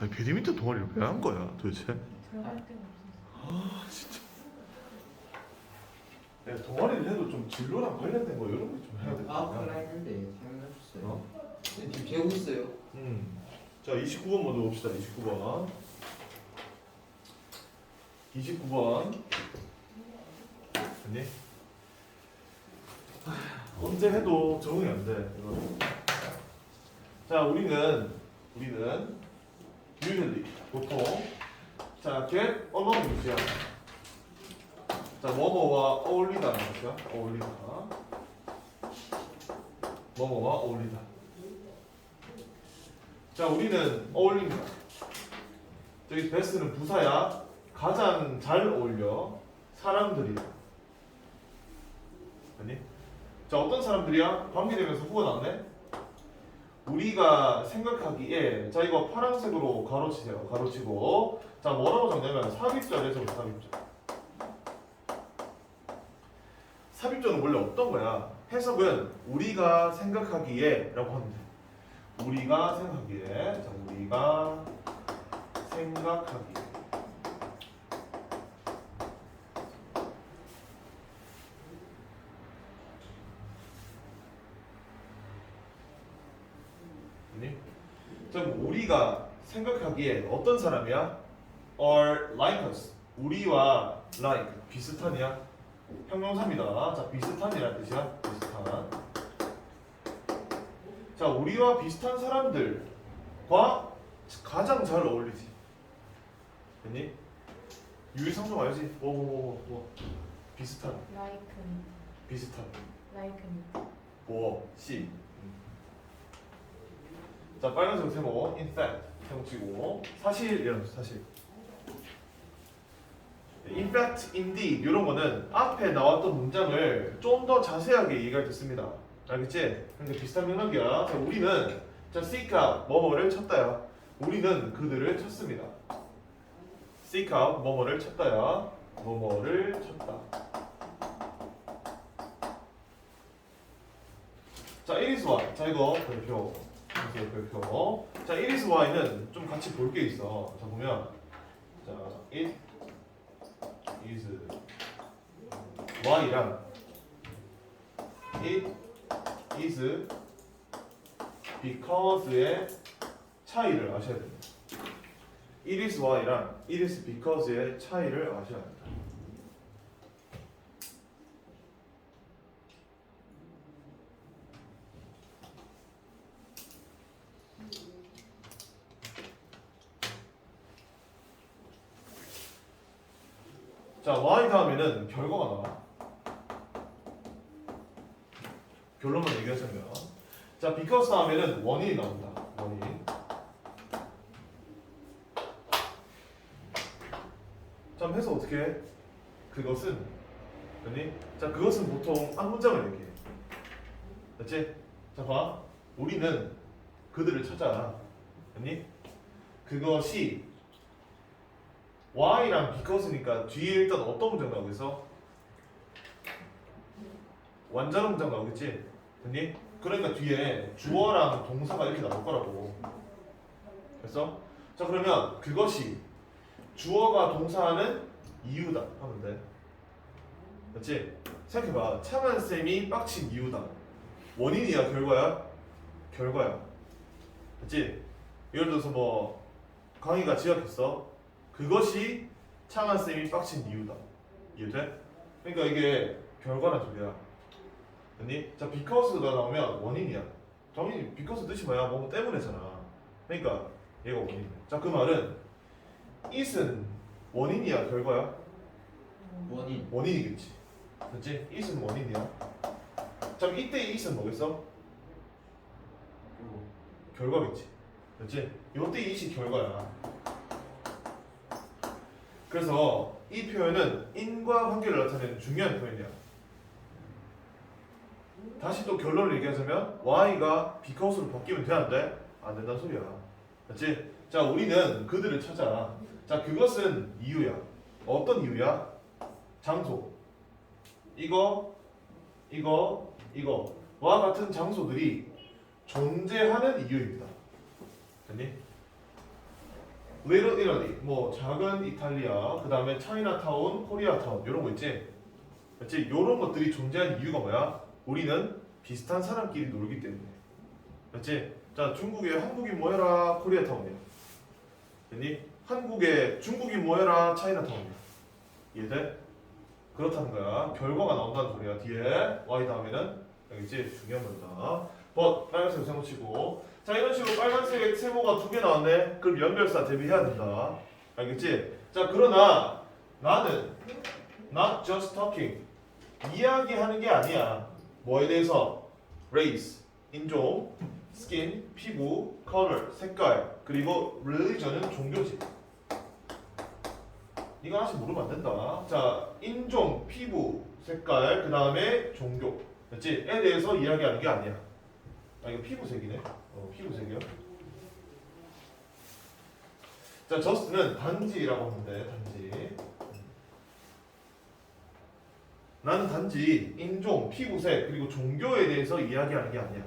아니 배드민턴 동아리를 왜 한 거야 도대체? 들어갈 데가 없어서. 아 진짜. 내가 동아리를 해도 좀 진로랑 관련된 거 이런 거 좀 해야 될 아, 거 그걸 아니야? 했는데 생각났어요. 어? 지금 배우고 있어요. 음. 자 29번 먼저 봅시다 29번. 29번. 아니? 언제 해도 적응이 안 돼. 이거. 자, 우리는 우리는 usually 보통 자, get along with야. 자, 뭐뭐와 어울리다는 것이야. 어울리다. 뭐뭐와 어울리다. 자, 우리는 어울립니다. 저기 베스트는 부사야. 가장 잘 어울려. 사람들이. 아니? 자, 어떤 사람들이야? 관계되면서 후가 나왔네? 우리가 생각하기에 자 이거 파란색으로 가로치세요. 가로치고. 자 뭐라고 적냐면 삽입절에서 삽입절 삽입절은 원래 어떤 거야? 해석은 우리가 생각하기에 라고 하면 돼. 우리가 생각하기에. 자 우리가 생각하기에 아니? 자, 그럼 우리가 생각하기에 어떤 사람이야? are like us. 우리와 like 비슷한이야. 형용사입니다. 자, 비슷한이라는 뜻이야. 비슷한. 자, 우리와 비슷한 사람들과 가장 잘 어울리지. 아니? 유리상종 알지? 뭐, 뭐, 뭐, 뭐. 비슷한, Like 비슷한. like. 뭐, 시. 자, 빨간색 세모, fact, 세모 치고, 사실, 이런 사실. in fact, indeed, 이런 거는 앞에 나왔던 문장을 좀 더 자세하게 얘기할 때 씁니다. 알겠지? 그러니까 비슷한 맥락이야. 자, 우리는, 자, seek out, 뭐뭐를 찾다야. 우리는 그들을 찾습니다. seek out, 뭐뭐를 찾다야. 뭐뭐를 찾다. 자, it is y. 자, 이거 별표. 이거 별표. 자, it is y는 좀 같이 볼 게 있어. 자, 보면 자, it is y랑 it is because의 차이를 아셔야 됩니다. it is y랑 it is because의 차이를 아셔야 합니다. 자, y 다음에는 결과가 나와. 결론만 얘기하자면, 자, because 다음에는 원인이 나온다. 원인. 자, 해서 어떻게 해? 그것은, 아니? 자, 그것은 보통 한 문장을 얘기해. 됐지? 자, 봐. 우리는 그들을 찾아. 아니? 그것이 y랑 because니까 뒤에 일단 어떤 문장 나오겠어? 완전한 문장 나오겠지? 됐니? 그러니까 뒤에 주어랑 동사가 이렇게 나올 거라고 됐어? 자 그러면 그것이 주어가 동사하는 이유다 하면 돼 됐지? 생각해봐 창한 쌤이 빡친 이유다 원인이야 결과야? 결과야 됐지? 예를 들어서 뭐 강의가 지각했어 그것이 창한 쌤이 빡친 이유다. 이해돼? 그러니까 이게 결과란 소리야. 아니, 자 because,가 나오면 원인이야. 당연히 because 뜻이 뭐야? 뭐 때문에잖아. 그러니까 얘가 원인이야. 자그 말은 it은 원인이야, 결과야? 원인. 원인이겠지. 그렇지? it은 원인이야. 자 그럼 이때의 it은 뭐겠어? 결과겠지. 그렇지? 이때의 it이 결과야. 그래서 이 표현은 인과 관계를 나타내는 중요한 표현이야. 다시 또 결론을 얘기하자면 y가 because로 바뀌면 돼? 안 된다는 소리야. 맞지? 자 우리는 그들을 찾아. 자 그것은 이유야. 어떤 이유야? 장소. 이거, 이거, 이거와 같은 장소들이 존재하는 이유입니다. 됐니? Little Italy, 뭐 작은 이탈리아, 그 다음에 차이나타운, 코리아타운 이런 거 있지? 그렇지? 이런 것들이 존재하는 이유가 뭐야? 우리는 비슷한 사람끼리 놀기 때문에. 그렇지? 자, 중국에 한국인 뭐해라? 코리아타운이야. 됐니? 한국에 중국인 뭐해라? 차이나타운이야. 이해돼? 그렇다는 거야. 결과가 나온다는 소리야. 뒤에 y 다음에는 알겠지? 중요한 거다. 벗 빨간색 세모 치고 자 이런 식으로 빨간색 세모가 두 개 나왔네. 그럼 연결사 대비해야 된다. 알겠지? 자 그러나 나는 not just talking 이야기하는 게 아니야. 뭐에 대해서? race 인종, skin 피부, color 색깔 그리고 religion은 종교지. 이거 하나씩 물으면 안 된다. 자, 인종, 피부, 색깔, 그 다음에 종교. 됐지? 에 대해서 이야기하는 게 아니야. 아, 이거 피부색이네. 어, 피부색이요. 자, just는 단지라고 돼, 단지. 나는 단지 인종, 피부색, 그리고 종교에 대해서 이야기하는 게 아니야.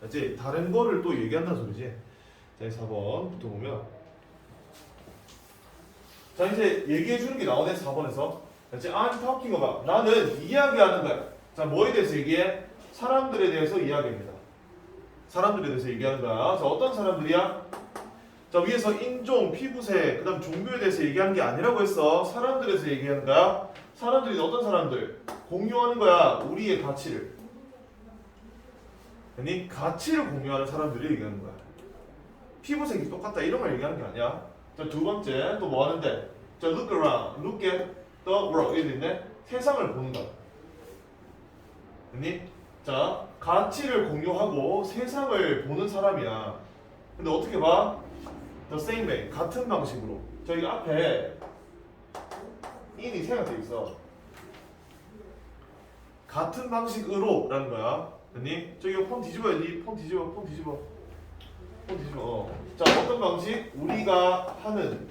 됐지? 다른 거를 또 얘기한다는 소리지. 자, 4번부터 보면. 자 이제 얘기해 주는 게 나오네 4번에서 그렇지 I'm talking about 나는 이야기하는 거야 자 뭐에 대해서 얘기해? 사람들에 대해서 이야기합니다 사람들에 대해서 얘기하는 거야 자 어떤 사람들이야? 자 위에서 인종, 피부색, 그 다음 종교에 대해서 얘기하는 게 아니라고 했어 사람들에 대해서 얘기하는 거야 사람들이 어떤 사람들? 공유하는 거야 우리의 가치를 아니 가치를 공유하는 사람들이 얘기하는 거야 피부색이 똑같다 이런 걸 얘기하는 게 아니야 자, 두 번째 또 뭐 하는데? 자, look around, look at the world 있네. 세상을 보는 거. 됐니? 자, 가치를 공유하고 세상을 보는 사람이야. 근데 어떻게 봐? The same way, 같은 방식으로. 저기 앞에 in이 생각돼 있어. 같은 방식으로 라는 거야. 됐니? 저기 폰 뒤집어야지. 폰 뒤집어, 폰 뒤집어. 폰 뒤집어. 어. 자, 어떤 방식? 우리가 하는.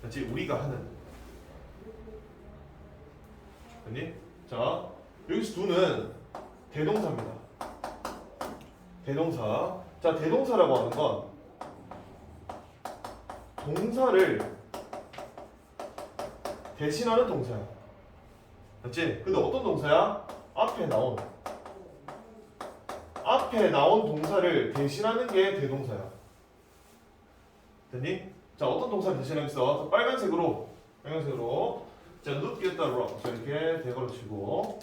그렇지? 우리가 하는. 됐니? 자, 여기서 두는 대동사입니다. 대동사. 자, 대동사라고 하는 건 동사를 대신하는 동사야. 맞지? 근데 어떤 동사야? 앞에 나온 앞에 나온 동사를 대신하는 게 대동사야. 됐니? 자, 어떤 동사를 대신하겠어? 자, 빨간색으로, 빨간색으로. 자, the rock. 자, 이렇게 대괄호 치고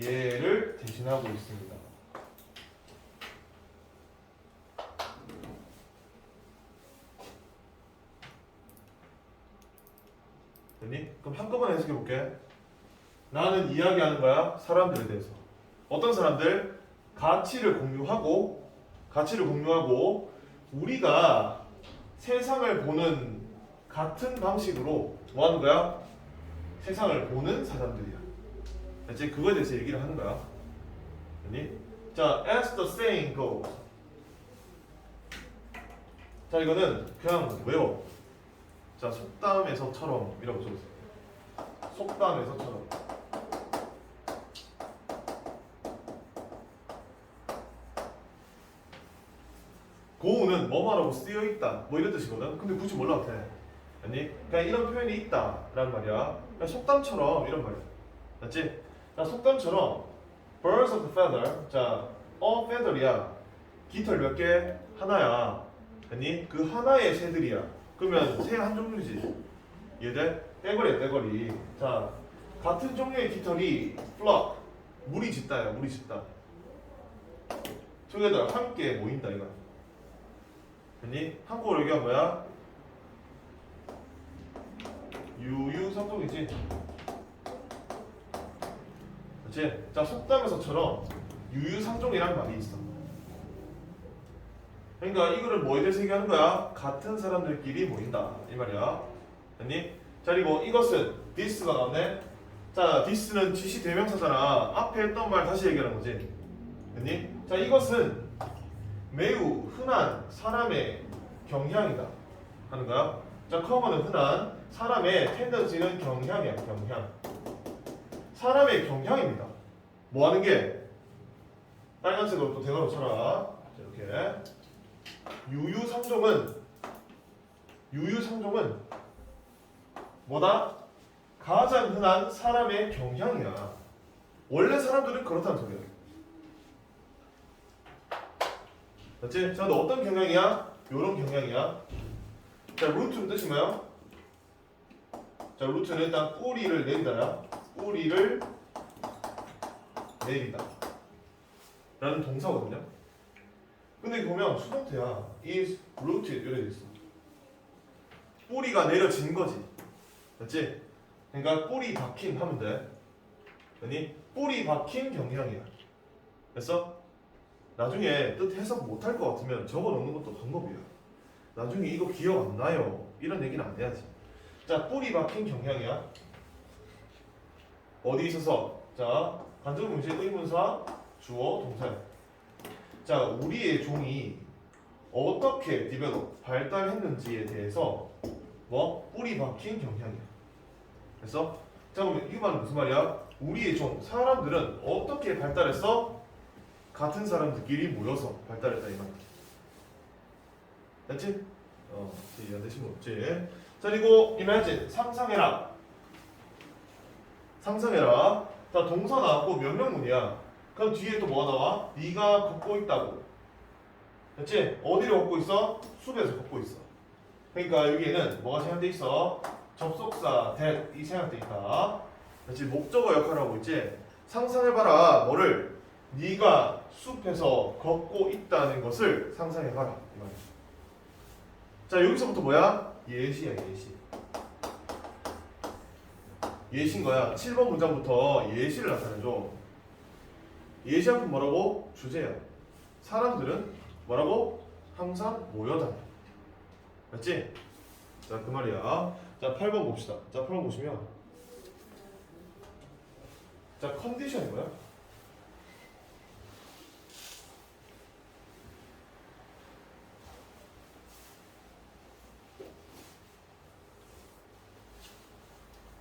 얘를 대신하고 있습니다. 됐니? 그럼 한꺼번에 해석해 볼게. 나는 이야기하는 거야 사람들에 대해서. 어떤 사람들 가치를 공유하고 가치를 공유하고 우리가 세상을 보는 같은 방식으로 뭐 하는 거야? 세상을 보는 사람들이야. 이제 그거에 대해서 얘기를 하는 거야. 아니? 자, as the saying goes. 자, 이거는 그냥 외워. 자, 속담에서처럼이라고 적었어. 속담에서처럼. 고우는 뭐뭐라고 쓰여 있다 뭐 이런 뜻이거든 근데 굳이 몰라도 돼 아니 그냥 이런 표현이 있다 라는 말이야 그냥 속담처럼 이런 말이야 맞지? 자 속담처럼 birds of feather 자 a feather이야 깃털 몇 개? 하나야 아니 그 하나의 새들이야 그러면 새 한 종류지 얘들 떼거리야 떼거리 자 같은 종류의 깃털이 flock 무리 짓다야 무리 짓다 together 함께 모인다 이거야 됐니? 한국어로 얘기한 거야? 유유상종이지. 그렇지? 자 속담에서처럼 유유상종이라는 말이 있어. 그러니까 이거를 뭐에 대해서 얘기하는 거야? 같은 사람들끼리 모인다 이 말이야. 됐니? 자 그리고 이것은 this가 나왔네. 자 this는 지시 대명사잖아. 앞에 했던 말 다시 얘기하는 거지. 됐니? 자 이것은 매우 흔한 사람의 경향이다 하는 거야. 자, common은 흔한 사람의 tendency는 경향이야, 경향. 사람의 경향입니다. 뭐 하는 게 빨간색으로 또 대괄호 쳐라. 자, 이렇게 유유상종은 유유상종은 뭐다? 가장 흔한 사람의 경향이야. 원래 사람들은 그렇다는 소리야. 맞지? 자, 너 어떤 경향이야? 요런 경향이야. 자, 루트는 뜻이 뭐야? 자, 루트는 일단 꼬리를 내리다야. 꼬리를 내리다. 라는 동사거든요. 근데 보면 수동태야. is rooted 이렇게 돼 있어. 뿌리가 내려진 거지. 맞지? 그러니까 뿌리 박힌 하면 돼. 아니 뿌리 박힌 경향이야. 그래서 나중에 뜻 해석 못할 것 같으면 적어 놓는 것도 방법이야. 나중에 이거 기억 안 나요. 이런 얘기는 안 해야지. 자, 뿌리 박힌 경향이야. 어디 있어서? 자, 간접 문제 의문사 주어 동사야. 자, 우리의 종이 어떻게 디벨롭 발달했는지에 대해서 뭐 뿌리 박힌 경향이야. 그래서 자 그러면 이 말은 무슨 말이야? 우리의 종 사람들은 어떻게 발달했어? 같은 사람들끼리 모여서 발달했다 이 말이야. 됐지? 어, 이해안 되신 거 없지? 자 그리고 이말지 상상해라. 상상해라. 자 동사 나왔고 명령문이야. 그럼 뒤에 또 뭐가 나와? 네가 걷고 있다고. 됐지? 어디를 걷고 있어? 숲에서 걷고 있어. 그러니까 여기에는 뭐가 생각돼 있어? 접속사 that 이 생각돼 있다. 그렇지? 목적어 역할을 하고 있지. 상상해봐라. 뭐를? 네가 숲에서 걷고 있다는 것을 상상해봐라. 자 여기서부터 뭐야? 예시야 예시. 예시인 거야. 7번 문장부터 예시를 나타내줘. 예시 앞은 뭐라고? 주제야. 사람들은 뭐라고? 항상 모여다녀. 맞지? 자, 그 말이야. 자, 8번 봅시다. 자, 8번 보시면 자, 컨디션이 뭐야?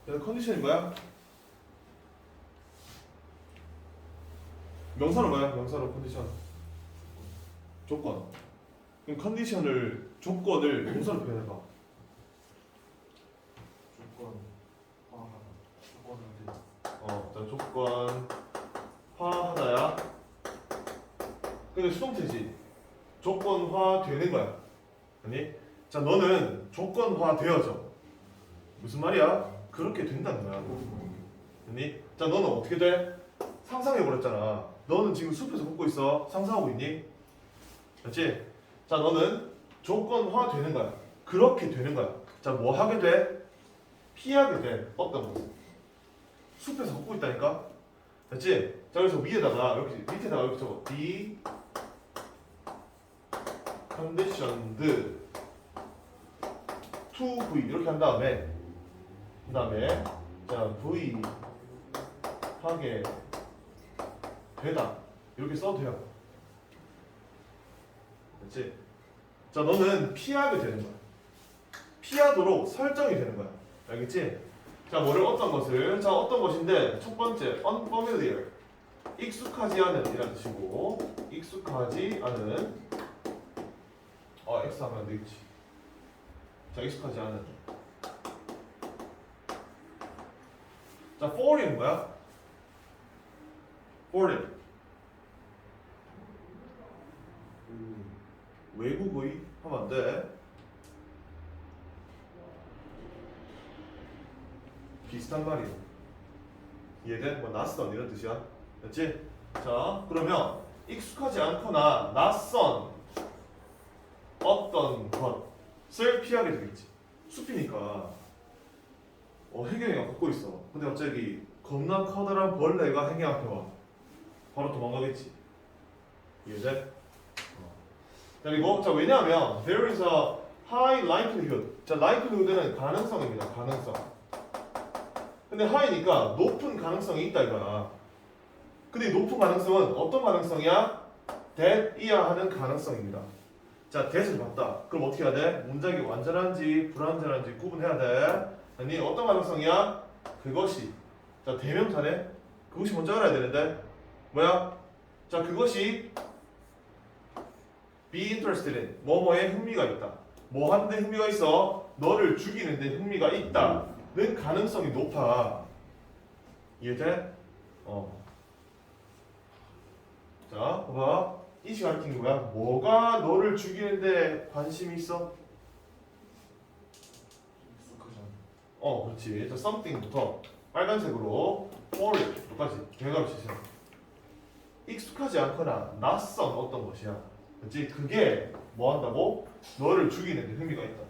자, 컨디션이 뭐야? 명사로 뭐야? 명사로 컨디션. 조건. 그럼 컨디션을 조건을 동사로 표현해봐. 조건 화하다. 조건을 어, 자 조건 화하다야. 근데 수동태지. 조건화 되는 거야. 아니? 자 너는 조건화 되어져. 무슨 말이야? 그렇게 된다는 거야. 아니? 자 너는 어떻게 돼? 상상해 버렸잖아. 너는 지금 숲에서 걷고 있어. 상상하고 있니? 그렇지? 자 너는 조건화 되는 거야. 그렇게 되는 거야. 자 뭐 하게 돼? 피하게 돼. 어떤 거? 숲에서 걷고 있다니까? 됐지? 자 그래서 위에다가 이렇게 밑에다가 이렇게 적어 be conditioned to V 이렇게 한 다음에 그 다음에 자 V 하게 되다. 이렇게 써도 돼요. 됐지? 자 너는 피하게 되는 거야. 피하도록 설정이 되는 거야. 알겠지? 자, 뭐를 어떤 것을? 자 어떤 것인데? 첫 번째 unfamiliar. 익숙하지 않은 이라는 뜻이고 익숙하지 않은 어 X 하면 안 되겠지. 자 익숙하지 않은 자 foreign 뭐야? foreign 음, 외국의 하면 안 돼 비슷한 말이에요. 이해돼? 뭐 낯선 이런 뜻이야. 됐지? 자, 그러면 익숙하지 않거나 낯선 어떤 것을 피하게 되겠지. 숲이니까 어, 해경이가 걷고 있어. 근데 갑자기 겁나 커다란 벌레가 해경 앞에 와. 바로 도망가겠지. 이해돼? 어. 그리고 자 왜냐하면 there is a high likelihood. 자 likelihood는 가능성입니다. 가능성. 근데 하이니까 높은 가능성이 있다 이거야. 근데 이 높은 가능성은 어떤 가능성이야? that이야 하는 가능성입니다. 자, that을 봤다. 그럼 어떻게 해야 돼? 문장이 완전한지 불완전한지 구분해야 돼. 아니 어떤 가능성이야? 그것이 자 대명사네. 그것이 먼저 알아야 되는데 뭐야? 자 그것이 be interested in 뭐뭐에 흥미가 있다. 뭐 하는데 흥미가 있어? 너를 죽이는데 흥미가 있다 는 가능성이 높아. 이해돼? 어. 자, 봐봐. 이시 가리킨 게 뭐야? 뭐가 너를 죽이는데 관심이 있어? 익숙하지 않아. 어, 그렇지. 자, something부터 빨간색으로 for까지 개가로 치세요. 익숙하지 않거나 낯선 어떤 것이야. 그렇지? 그게 뭐 한다고? 너를 죽이는 데 흥미가 있다.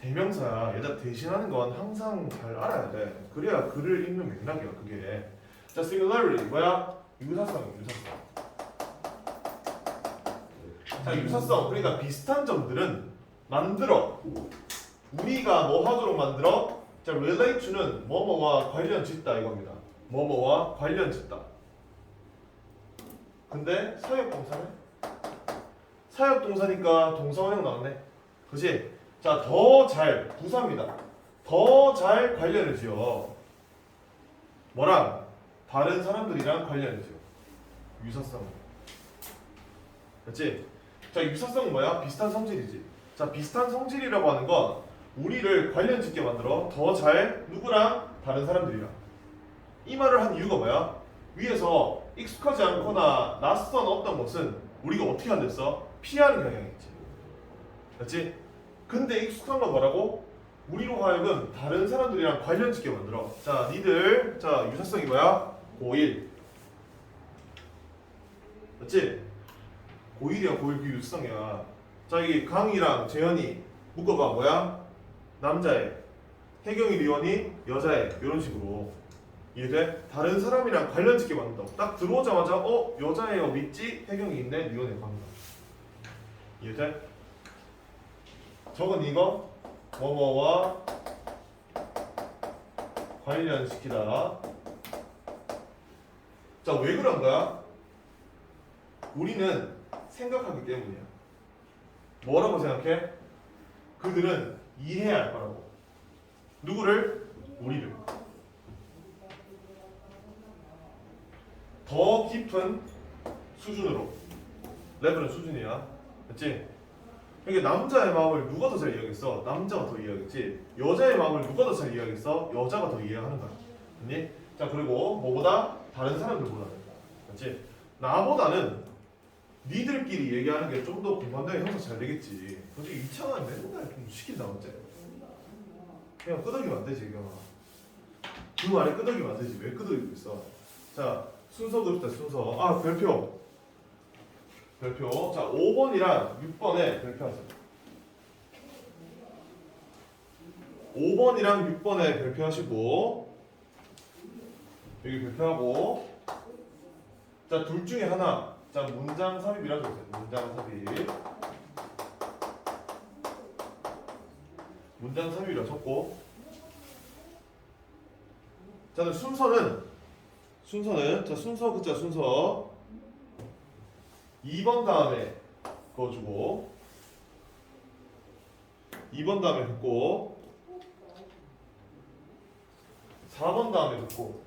대명사 얘가 대신하는 건 항상 잘 알아야 돼. 그래야 글을 읽는 맥락이야, 그게. 자, similarity 뭐야? 유사성, 유사성. 자, 유사성. 그러니까 비슷한 점들은 만들어. 우리가 뭐 하도록 만들어? 자, relate는 뭐뭐와 관련 짓다 이겁니다. 뭐뭐와 관련 짓다. 근데 사역 동사는? 사역 동사니까 동사원형 나왔네. 그지? 자, 더 잘, 부사입니다. 더 잘 관련을 지어. 뭐랑? 다른 사람들이랑 관련을 지어. 유사성. 그렇지? 자, 유사성은 뭐야? 비슷한 성질이지. 자, 비슷한 성질이라고 하는 건 우리를 관련 짓게 만들어 더 잘 누구랑 다른 사람들이랑 이 말을 한 이유가 뭐야? 위에서 익숙하지 않거나 낯선 어떤 것은 우리가 어떻게 한댔어? 피하는 경향이 있지 그렇지? 근데 익숙한 건 뭐라고? 우리로 하여금 다른 사람들이랑 관련 짓게 만들어 자 니들 자 유사성이 뭐야? 고1 맞지? 고1이야 고1 그 유사성이야 자 여기 강이랑 재현이 묶어봐 뭐야? 남자애 혜경이 리원이 여자애 이런 식으로 이해돼? 다른 사람이랑 관련 짓게 만든다고 딱 들어오자마자 어? 여자애 어디 있지? 혜경이 있네 리원이 갑니다 이해돼? 저건 이거 뭐뭐와 관련시키다 자 왜 그런 거야? 우리는 생각하기 때문이야 뭐라고 생각해? 그들은 이해해야 할 거라고. 누구를? 우리를. 더 깊은 수준으로. 레벨은 수준이야. 그치? 그러니까 남자의 마음을 누가 더 잘 이해하겠어? 남자가 더 이해하겠지. 여자의 마음을 누가 더 잘 이해하겠어? 여자가 더 이해하는 거야. 됐니? 자 그리고 뭐보다 다른 사람들보다는. 그치? 나보다는 니들끼리 얘기하는 게 좀 더 공감대가 형성 잘 되겠지. 근데 이창환 맨날 좀 시킨다 어째? 그냥 끄덕이면 안 되지 이거. 그 말에 끄덕이면 안 되지. 왜 끄덕이고 있어? 자 순서 그립다 순서. 아 별표. 별표. 자 5번이랑 6번에 별표하세요. 5번이랑 6번에 별표하시고 여기 별표하고 자 둘 중에 하나 자 문장 삽입이라고 적으세요. 문장 삽입. 문장 삽입이라고. 적고 자 순서는 순서는 자 순서 그자 순서. 2번 다음에 그어주고. 2번 다음에 긋고. 4번 다음에 긋고.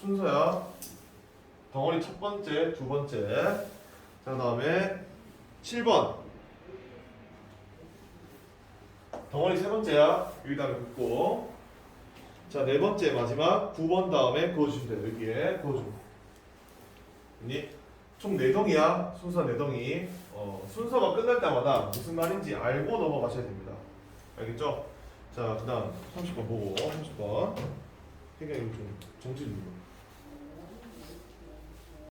순서야 덩어리 첫 번째, 두 번째. 자, 다음에 7번. 덩어리 세 번째야. 여기 다음에 긋고. 자, 네 번째 마지막 9번 다음에 그어주시면 돼요. 여기에 그어주고. 됐니? 총네 덩이야. 순서 네 덩이. 어, 순서가 끝날 때마다 무슨 말인지 알고 넘어가셔야 됩니다. 알겠죠? 자, 그 다음 30번 보고 30번. 굉장히 좀 정치 좀.